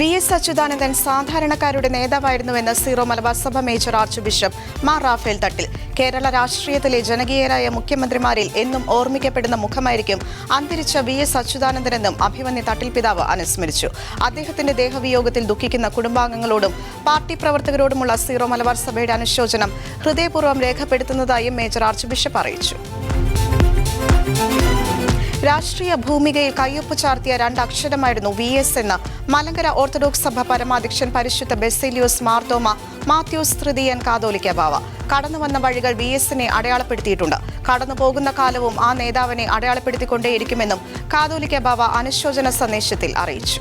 V S Achuthanandan സാധാരണക്കാരുടെ നേതാവായിരുന്നുവെന്ന് Syro Malabar സഭ major archbishop Mar Raphael Thattil. Kerala രാഷ്ട്രീയത്തിലെ ജനകീയരായ മുഖ്യമന്ത്രിമാരിൽ എന്നും ഓർമ്മിക്കപ്പെടുന്ന മുഖമായിരിക്കും അന്തരിച്ച വി എസ് അച്യുതാനന്ദനെന്നും അഭിമന്യ തട്ടിൽ പിതാവ് അനുസ്മരിച്ചു. അദ്ദേഹത്തിന്റെ ദേഹവിയോഗത്തിൽ ദുഃഖിക്കുന്ന കുടുംബാംഗങ്ങളോടും പാർട്ടി പ്രവർത്തകരോടുമുള്ള സീറോ മലബാർ സഭയുടെ അനുശോചനം ഹൃദയപൂർവം രേഖപ്പെടുത്തുന്നതായും മേജർ ആർച്ച് ബിഷപ്പ് അറിയിച്ചു. രാഷ്ട്രീയ ഭൂമികയിൽ കയ്യൊപ്പ് ചാർത്തിയ രണ്ട് അക്ഷരമായിരുന്നു വി എസ് എന്ന്. മലങ്കര ഓർത്തഡോക്സ് സഭ പരമാധ്യക്ഷൻ പരിശുദ്ധ ബെസിലിയോസ് മാർത്തോമ മാത്യൂസ് തൃതീയൻ കാതോലിക്ക ബാവ. കടന്നുവന്ന വഴികൾ വി എസിനെ അടയാളപ്പെടുത്തിയിട്ടുണ്ട്. കടന്നു പോകുന്ന കാലവും ആ നേതാവിനെ അടയാളപ്പെടുത്തിക്കൊണ്ടേയിരിക്കുമെന്നും കാതോലിക്ക ബാവ അനുശോചന സന്ദേശത്തിൽ അറിയിച്ചു.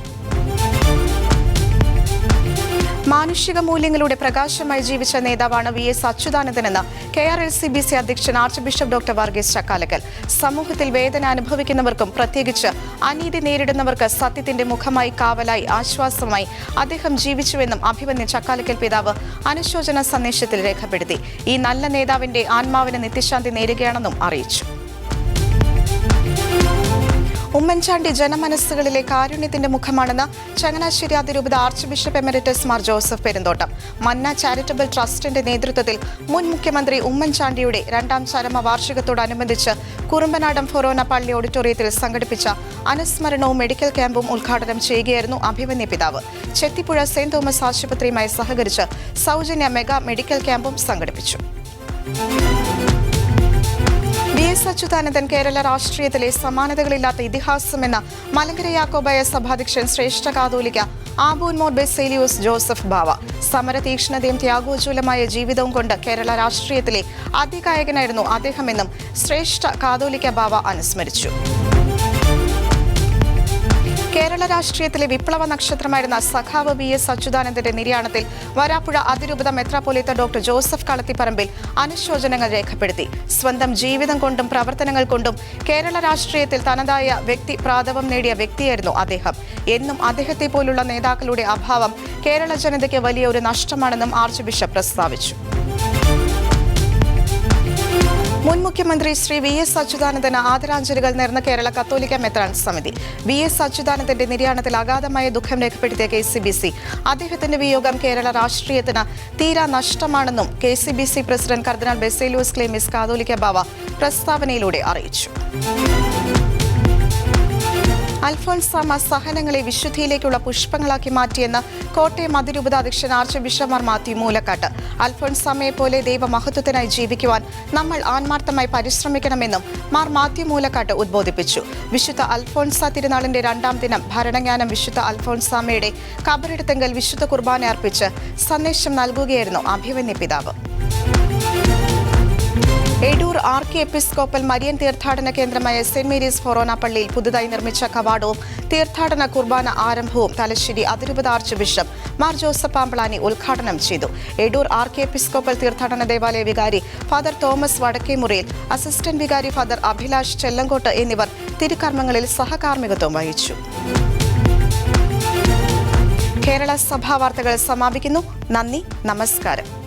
മാനുഷിക മൂല്യങ്ങളുടെ പ്രകാശമായി ജീവിച്ച നേതാവാണ് V S അച്യുതാനന്ദനെന്ന് K R L C B C അധ്യക്ഷൻ archbishop doctor Varghese Chakkalakkal. സമൂഹത്തിൽ വേദന അനുഭവിക്കുന്നവർക്കും പ്രത്യേകിച്ച് അനീതി നേരിടുന്നവർക്ക് സത്യത്തിന്റെ മുഖമായി കാവലായി ആശ്വാസമായി അദ്ദേഹം ജീവിച്ചുവെന്നും അഭിമന്യ ചക്കാലക്കൽ പിതാവ് അനുശോചന സന്ദേശത്തിൽ രേഖപ്പെടുത്തി. ഈ നല്ല നേതാവിന്റെ ആത്മാവിന് നിത്യശാന്തി നേരുകയാണെന്നും അറിയിച്ചു. ഉമ്മൻചാണ്ടി ജനമനസ്സുകളിലെ കാരുണ്യത്തിന്റെ മുഖമാണെന്ന് ചങ്ങനാശ്ശേരി അതിരൂപത archbishop emeritus Mar Joseph Perumthottam. Manna charitable ട്രസ്റ്റിന്റെ നേതൃത്വത്തിൽ മുൻ മുഖ്യമന്ത്രി ഉമ്മൻചാണ്ടിയുടെ രണ്ടാം ചരമ വാർഷികത്തോടനുബന്ധിച്ച് കുറുമ്പനാടം ഫൊറോന പള്ളി ഓഡിറ്റോറിയത്തിൽ സംഘടിപ്പിച്ച അനുസ്മരണവും മെഡിക്കൽ ക്യാമ്പും ഉദ്ഘാടനം ചെയ്യുകയായിരുന്നു അഭിമന്യ പിതാവ്. ചെത്തിപ്പുഴ സെന്റ് തോമസ് ആശുപത്രിയുമായി സഹകരിച്ച് സൗജന്യ മെഗാ മെഡിക്കൽ ക്യാമ്പും സംഘടിപ്പിച്ചു. എസ് അച്യുതാനന്ദൻ കേരള രാഷ്ട്രീയത്തിലെ സമാനതകളില്ലാത്ത ഇതിഹാസമെന്ന മലങ്കര യാക്കോബായ സഭാധ്യക്ഷൻ ശ്രേഷ്ഠ കാതോലിക്ക ആബൂൻമോർ ബെസേലിയോസ് ജോസഫ് ബാവ. സമര തീക്ഷ്ണതയും ത്യാഗോജ്വലമായ ജീവിതവും കൊണ്ട് കേരള രാഷ്ട്രീയത്തിലെ അതികായകനായിരുന്നു അദ്ദേഹമെന്നും ശ്രേഷ്ഠ കാതോലിക്ക ബാവ അനുസ്മരിച്ചു. കേരള രാഷ്ട്രീയത്തിലെ വിപ്ലവ നക്ഷത്രമായിരുന്ന സഖാവ് വി എസ് അച്യുതാനന്ദന്റെ നിര്യാണത്തിൽ വരാപ്പുഴ അതിരൂപത മെത്രാപ്പൊലീത്ത ഡോക്ടർ ജോസഫ് കളത്തിപ്പറമ്പിൽ അനുശോചനങ്ങൾ രേഖപ്പെടുത്തി. സ്വന്തം ജീവിതം കൊണ്ടും പ്രവർത്തനങ്ങൾ കൊണ്ടും കേരള രാഷ്ട്രീയത്തിൽ തനതായ വ്യക്തി പ്രാതവം നേടിയ വ്യക്തിയായിരുന്നു അദ്ദേഹം. എന്നും അദ്ദേഹത്തെ പോലുള്ള നേതാക്കളുടെ അഭാവം കേരള ജനതയ്ക്ക് വലിയ ഒരു നഷ്ടമാണെന്നും ആർച്ച് ബിഷപ്പ് പ്രസ്താവിച്ചു. മുൻ മുഖ്യമന്ത്രി ശ്രീ വി എസ് അച്യുതാനന്ദന് ആദരാഞ്ജലികൾ നേർന്ന കേരള കത്തോലിക്ക മെത്രാൻ സമിതി. വി എസ് അച്യുതാനന്ദന്റെ നിര്യാണത്തിൽ അഗാധമായ ദുഃഖം രേഖപ്പെടുത്തിയ കെ സി ബി സി. അദ്ദേഹത്തിന്റെ വിയോഗം കേരള രാഷ്ട്രീയത്തിന് തീരാ നഷ്ടമാണെന്നും K C B C president കർദിനാൾ ബെസേലൂസ് ക്ലേമിസ് കാതോലിക്ക ബാവ പ്രസ്താവനയിലൂടെ അറിയിച്ചു. അൽഫോൻസാമ സഹനങ്ങളെ വിശുദ്ധിയിലേക്കുള്ള പുഷ്പങ്ങളാക്കി മാറ്റിയെന്ന് കോട്ടയം അതിരൂപത അധ്യക്ഷൻ ആർച്ച് ബിഷമാർ മാത്യു മൂലക്കാട്ട്. അൽഫോൻസാമയെ പോലെ ദൈവമഹത്വത്തിനായി ജീവിക്കുവാൻ നമ്മൾ ആത്മാർത്ഥമായി പരിശ്രമിക്കണമെന്നും മാർ മാത്യു മൂലക്കാട്ട് ഉദ്ബോധിപ്പിച്ചു. വിശുദ്ധ അൽഫോൻസ തിരുനാളിന്റെ രണ്ടാം ദിനം ഭരണജ്ഞാനം വിശുദ്ധ അൽഫോൻസാമയുടെ കബറിടത്തെങ്കൽ വിശുദ്ധ കുർബാന അർപ്പിച്ച് സന്ദേശം നൽകുകയായിരുന്നു അഭിമന്യ പിതാവ്. Edoor R K episcopal Marian തീർത്ഥാടന കേന്ദ്രമായ സെന്റ് മേരീസ് ഫൊറോന പള്ളിയിൽ പുതുതായി നിർമ്മിച്ച കവാടവും തീർത്ഥാടന കുർബാന ആരംഭവും തലശ്ശേരി അതിരൂപത archbishop Mar Joseph Pamplany ഉദ്ഘാടനം ചെയ്തു. എടൂർ ആർ കെ എപ്പിസ്കോപ്പൽ തീർത്ഥാടന ദേവാലയ വികാരി ഫാദർ തോമസ് വടക്കേമുറിയിൽ അസിസ്റ്റന്റ് വികാരി ഫാദർ അഭിലാഷ് ചെല്ലങ്കോട്ട് എന്നിവർ തിരുക്കർമ്മങ്ങളിൽ സഹകാർമ്മികത്വം വഹിച്ചു. കേരള സഭാ വാർത്തകൾ സമാപിക്കുന്നു. നന്ദി നമസ്കാരം.